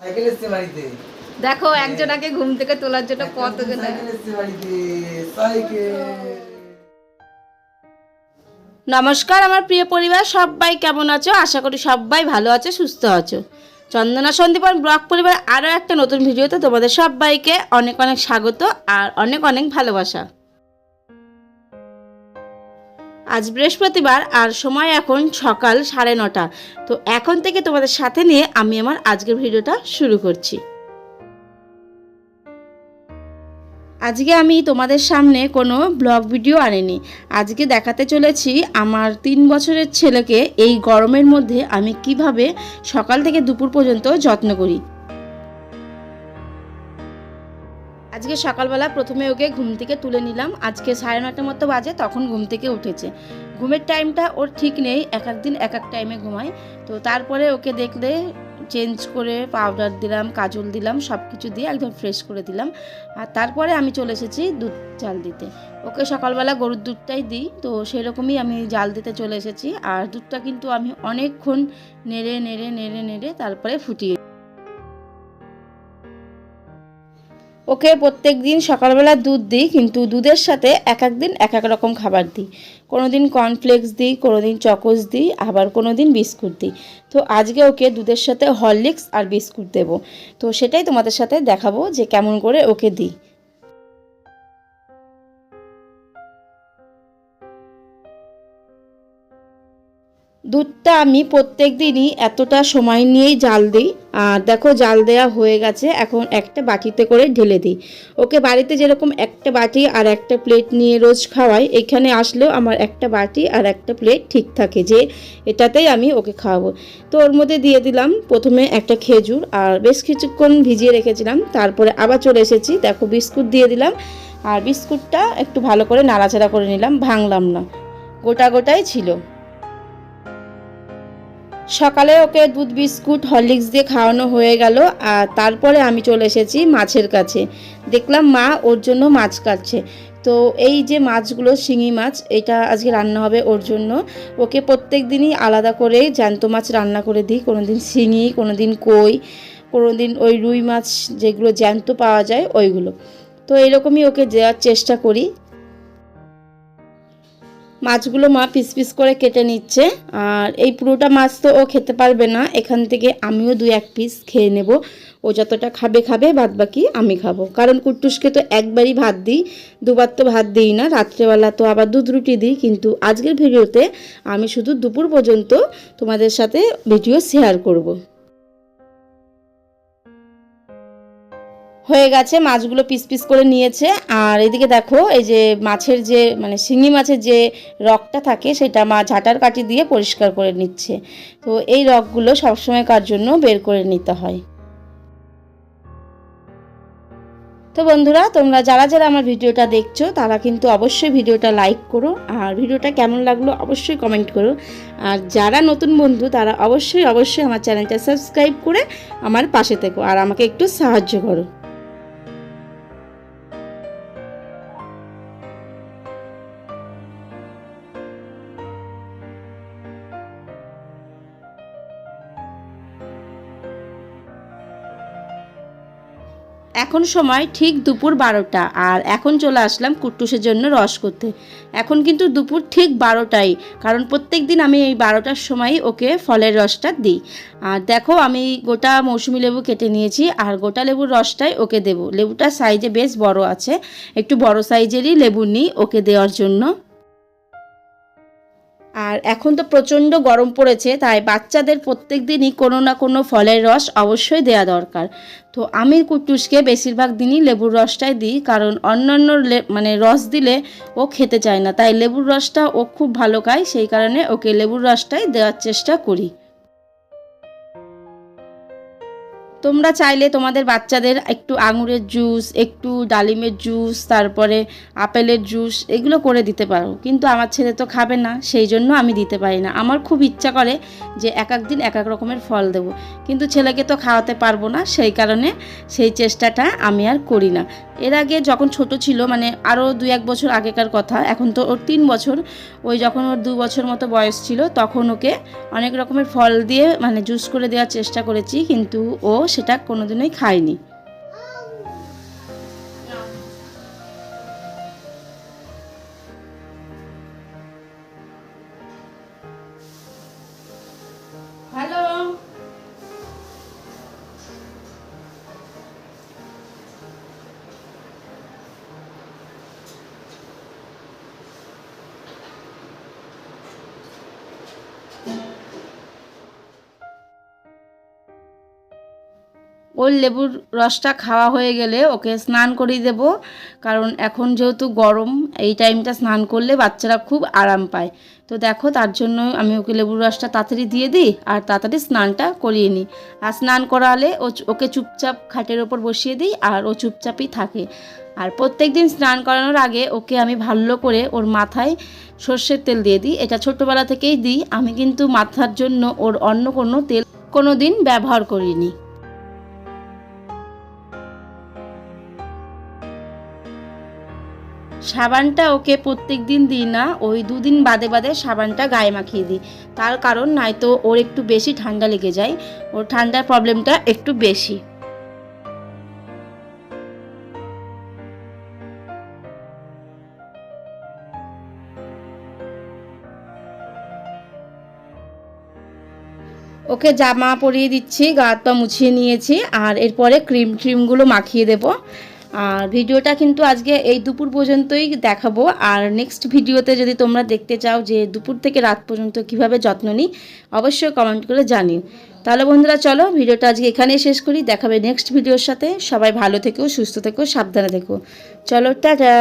Cycle এসছে বাড়িতে। দেখো একজনাকে ঘুম থেকে তোলার জন্য সাইকেল। নমস্কার আমার প্রিয় পরিবার সবাই কেমন আছো? আশা করি সবাই ভালো আছো সুস্থ আছো। চন্দনা সন্দীপন ব্লগ পরিবার আরও একটা নতুন ভিডিওতে তোমাদের সবাইকে অনেক অনেক স্বাগত আর অনেক অনেক ভালোবাসা। আজ বৃহস্পতিবার আর সময় এখন সকাল সাড়ে নটা। তো এখন থেকে তোমাদের সাথে নিয়ে আমি আমার আজকের ভিডিওটা শুরু করছি। আজকে আমি তোমাদের সামনে কোনো ব্লগ ভিডিও আনিনি। আজকে দেখাতে চলেছি আমার তিন বছরের ছেলেকে এই গরমের মধ্যে আমি কীভাবে সকাল থেকে দুপুর পর্যন্ত যত্ন করি। আজকে সকালবেলা প্রথমে ওকে ঘুম থেকে তুলে নিলাম। আজকে সাড়ে নটার মতো বাজে, তখন ঘুম থেকে উঠেছে। ঘুমের টাইমটা ওর ঠিক নেই, এক এক দিন, এক এক টাইমে ঘুমায়। তো তারপরে ওকে দেখলে চেঞ্জ করে পাউডার দিলাম, কাজল দিলাম সব কিছু দিয়ে একদম ফ্রেশ করে দিলাম। আর তারপরে আমি চলে এসেছি দুধ জাল দিতে। ওকে সকালবেলা গরুর দুধটাই দিই, তো সেরকমই আমি জাল দিতে চলে এসেছি। আর দুধটা কিন্তু আমি অনেকক্ষণ নেড়ে নেড়ে নেড়ে নেড়ে তারপরে ফুটিয়ে ওকে প্রত্যেক দিন সকালবেলা দুধ দিই, কিন্তু দুধের সাথে এক এক দিন এক এক রকম খাবার দিই। কোনো দিন কর্নফ্লেক্স দিই কোনো দিন চকোস দিই, আবার কোনো দিন বিস্কুট দিই। তো আজকে ওকে দুধের সাথে হরলিক্স আর বিস্কুট দেবো। তো সেটাই তোমাদের সাথে দেখাবো যে কেমন করে ওকে দিই। দুধটা আমি প্রত্যেক দিনই এতটা সময় নিয়েই জাল দিই। আর দেখো, জাল দেওয়া হয়ে গেছে। এখন একটা বাটিতে করে ঢেলে দিই। ওকে বাড়িতে যেরকম একটা বাটি আর একটা প্লেট নিয়ে রোজ খাওয়াই, এখানে আসলেও আমার একটা বাটি আর একটা প্লেট ঠিক থাকে যে এটাতেই আমি ওকে খাওয়াবো। তো ওর মধ্যে দিয়ে দিলাম প্রথমে একটা খেজুর আর বেশ কিছুক্ষণ ভিজিয়ে রেখেছিলাম। তারপরে আবার চলে এসেছি। দেখো, বিস্কুট দিয়ে দিলাম। আর বিস্কুটটা একটু ভালো করে নাড়াচাড়া করে নিলাম। ভাঙলাম না। গোটা গোটাই ছিল। সকালে ওকে দুধ, বিস্কুট, হরলিক্স দিয়ে খাওয়ানো হয়ে গেল, আর তারপরে আমি চলে এসেছি মাছের কাছে। দেখলাম মা ওর জন্য মাছ কাটছে। তো এই যে মাছগুলো, শিঙি মাছ, এটা আজকে রান্না হবে ওর জন্য। ওকে প্রত্যেক দিনই আলাদা করে জ্যান্ত মাছ রান্না করে দিই। কোনো দিন শিঙি কোনো দিন কই কোনো দিন ওই রুই মাছ যেগুলো জ্যান্ত পাওয়া যায়, ওইগুলো। তো এরকমই ওকে দেওয়ার চেষ্টা করি। মাছগুলো মা পিস পিস করে কেটে নিচ্ছে। আর এই পুরোটা মাছ তো ও খেতে পারবে না, এখান থেকে আমিও দু এক পিস খেয়ে নেব। ও যতটা খাবে খাবে বাদ বাকি আমি খাব। কারণ কুট্টুসকে তো একবারই ভাত দিই, দুবার তো ভাত দিই না, রাত্রেবেলা তো আবার দুধ রুটি দিই। কিন্তু আজকের ভিডিওতে আমি শুধু দুপুর পর্যন্ত তোমাদের সাথে ভিডিও শেয়ার করব। হয়ে গেছে, মাছগুলো পিস পিস করে নিয়েছে। আর এদিকে দেখো, এই যে মাছের যে মানে শিঙি মাছের যে রকটা থাকে, সেটা মা ঝাঁটার কাঠি দিয়ে পরিষ্কার করে নিচ্ছে। তো এই রকগুলো সবসময়কার জন্য? বের করে নিতে হয়। তো বন্ধুরা, তোমরা যারা যারা আমার ভিডিওটা দেখছ, তারা কিন্তু অবশ্যই ভিডিওটা লাইক করো। আর ভিডিওটা কেমন লাগল অবশ্যই কমেন্ট করো। আর যারা নতুন বন্ধু, তারা অবশ্যই অবশ্যই আমার চ্যানেলটা সাবস্ক্রাইব করে আমার পাশে থেকো। আর আমাকে একটু সাহায্য করো। এখন সময় ঠিক দুপুর বারোটা, আর এখন চলে আসলাম কুট্টুসের জন্য রস করতে। এখন কিন্তু দুপুর ঠিক বারোটাই, কারণ প্রত্যেক দিন আমি এই বারোটার সময় ওকে ফলের রসটা দিই। আর দেখো আমি গোটা মৌসুমি লেবু কেটে নিয়েছি, আর গোটা লেবুর রসটাই ওকে দেবো। লেবুটা সাইজে বেশ বড় আছে, একটু বড় সাইজেরই লেবু নিই ওকে দেওয়ার জন্য। আর এখন তো প্রচণ্ড গরম পড়েছে, তাই বাচ্চাদের প্রত্যেক দিনই কোনো না কোনো ফলের রস অবশ্যই দেয়া দরকার। তো আমি কুটুসকে বেশিরভাগ দিনই লেবুর রসটাই দিই, কারণ অন্যান্য মানে রস দিলে ও খেতে চায় না। তাই লেবুর রসটা ও খুব ভালো খায়, সেই কারণে ওকে লেবুর রসটাই দেওয়ার চেষ্টা করি। তোমরা চাইলে তোমাদের বাচ্চাদের একটু আঙুরের জুস, একটু ডালিমের জুস, তারপরে আপেলের জুস এগুলো করে দিতে পারো। কিন্তু আমার ছেলে তো খাবে না, সেই জন্য আমি দিতে পারি না। আমার খুব ইচ্ছা করে যে এক এক দিন এক এক রকমের ফল দেব। কিন্তু ছেলেকে তো খাওয়াতে পারব না, সেই কারণে সেই চেষ্টাটা আমি আর করি না। এর আগে যখন ছোট ছিল মানে আরও দু এক বছর আগেকার কথা, এখন তো ওর তিন বছর, ওই যখন ওর দু বছর মতো বয়স ছিল, তখন ওকে অনেক রকমের ফল দিয়ে মানে জুস করে দেওয়ার চেষ্টা করেছি, কিন্তু ও সেটা কোনোদিনই হ্যালো ওর লেবুর রসটা খাওয়া হয়ে গেলে ওকে স্নান করিয়ে দেব। কারণ এখন যেহেতু গরম, এই টাইমটা স্নান করলে বাচ্চারা খুব আরাম পায়। তো দেখো, তার জন্য আমি ওকে লেবুর রসটা তাড়াতাড়ি দিয়ে দিই আর তাড়াতাড়ি স্নানটা করিয়ে নিই। আর স্নান করালে ও ওকে চুপচাপ খাটের ওপর বসিয়ে দিই আর ও চুপচাপই থাকে। আর প্রত্যেক দিন স্নান করানোর আগে ওকে আমি ভালো করে ওর মাথায় সর্ষের তেল দিয়ে দিই। এটা ছোট্টবেলা থেকেই দিই। আমি কিন্তু মাথার জন্য ওর অন্য কোনো তেল কোনো দিন ব্যবহার করিনি। সাবানটা ওকে প্রত্যেক দিন দিই না, ওই দুদিন বাদে বাদে সাবানটা গায়ে মাখিয়ে দিই। তার কারণ নয়তো ওর একটু বেশি ঠান্ডা লেগে যায়, ওর ঠান্ডার প্রবলেমটা একটু বেশি। ওকে জামা পরিয়ে দিচ্ছি, গা হাত পা মুছিয়ে নিয়েছি, আর এরপরে ক্রিম ট্রিমগুলো মাখিয়ে দেব। আর ভিডিওটা কিন্তু আজকে এই দুপুর পর্যন্তই দেখাবো। আর নেক্সট ভিডিওতে যদি তোমরা দেখতে চাও যে দুপুর থেকে রাত পর্যন্ত কীভাবে যত্ন নিই, অবশ্যই কমেন্ট করে জানিও। তাহলে বন্ধুরা, চলো ভিডিওটা আজকে এখানেই শেষ করি। দেখাবে নেক্সট ভিডিওর সাথে। সবাই ভালো থেকো, সুস্থ থেকো, সাবধানে থেকো। চলো, টাটা!